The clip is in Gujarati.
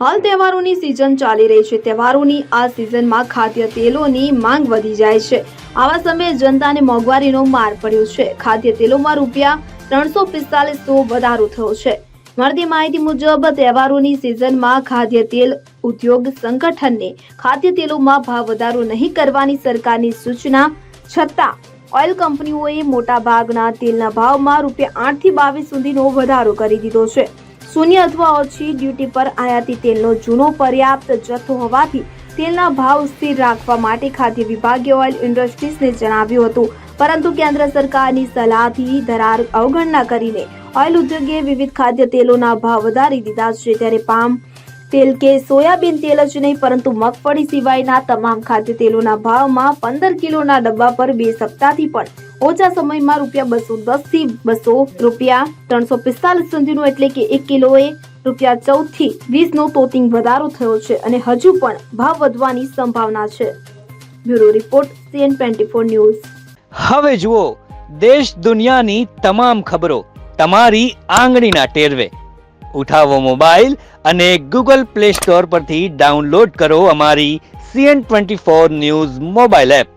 હાલ તહેવારોની સિઝન ચાલી રહી છે. તહેવારોની આ સિઝનમાં ખાદ્ય તેલોની માંગ વધી જાય છે. આવા સમયે જનતાને મોંઘવારીનો માર પડ્યો છે. ખાદ્ય તેલોમાં રૂપિયા ત્રણસો પિસ્તાલીસનો વધારો થયો છે. મળતી માહિતી મુજબ, તહેવારોની સિઝનમાં ખાદ્ય તેલ ઉદ્યોગ સંગઠનને ખાદ્ય તેલોમાં ભાવ વધારો નહીં કરવાની સરકારની સૂચના, છતાં ઓઇલ કંપનીઓએ મોટા ભાગના તેલના ભાવમાં રૂપિયા આઠથી બાવીસ સુધીનો વધારો કરી દીધો છે. શૂન્ય અથવા ઓછી ડ્યુટી પર આયાતી તેલનો જૂનો પર્યાપ્ત જથ્થો હોવાથી તેલના ભાવ સ્થિર રાખવા માટે ખાદ્ય વિભાગે ઓઇલ ઇન્ડસ્ટ્રીઝને જણાવ્યું હતું. પરંતુ કેન્દ્ર સરકારની સલાહથી ધરાર અવગણના કરીને ઓઇલ ઉદ્યોગે વિવિધ ખાદ્ય તેલોના ભાવ વધારી દીધા છે. ત્યારે પામ તેલ કે સોયાબીન તેલ જ નહીં, પરંતુ મગફળી સિવાયના તમામ ખાદ્ય તેલોના ભાવમાં પંદર કિલોના ડબ્બા પર બે સપ્તાહથી પણ ઓછા સમયમાં રૂપિયા બસો દસથી બસો રૂપિયા ત્રણસો પિસ્તાલીસ સુધીનું એટલે કે એક કિલોએ રૂપિયા ચૌદથી વીસ નો તોતિંગ વધારો થયો છે અને હજુ પણ ભાવ વધવાની સંભાવના છે. Bureau report, CN twenty four news. હવે જુઓ, દેશ દુનિયાની તમામ ખબરો તમારી આંગળીના ટેરવે. ઉઠાવો મોબાઈલ અને ગૂગલ પ્લે સ્ટોર પરથી ડાઉનલોડ કરો અમારી CN twenty four news mobile app.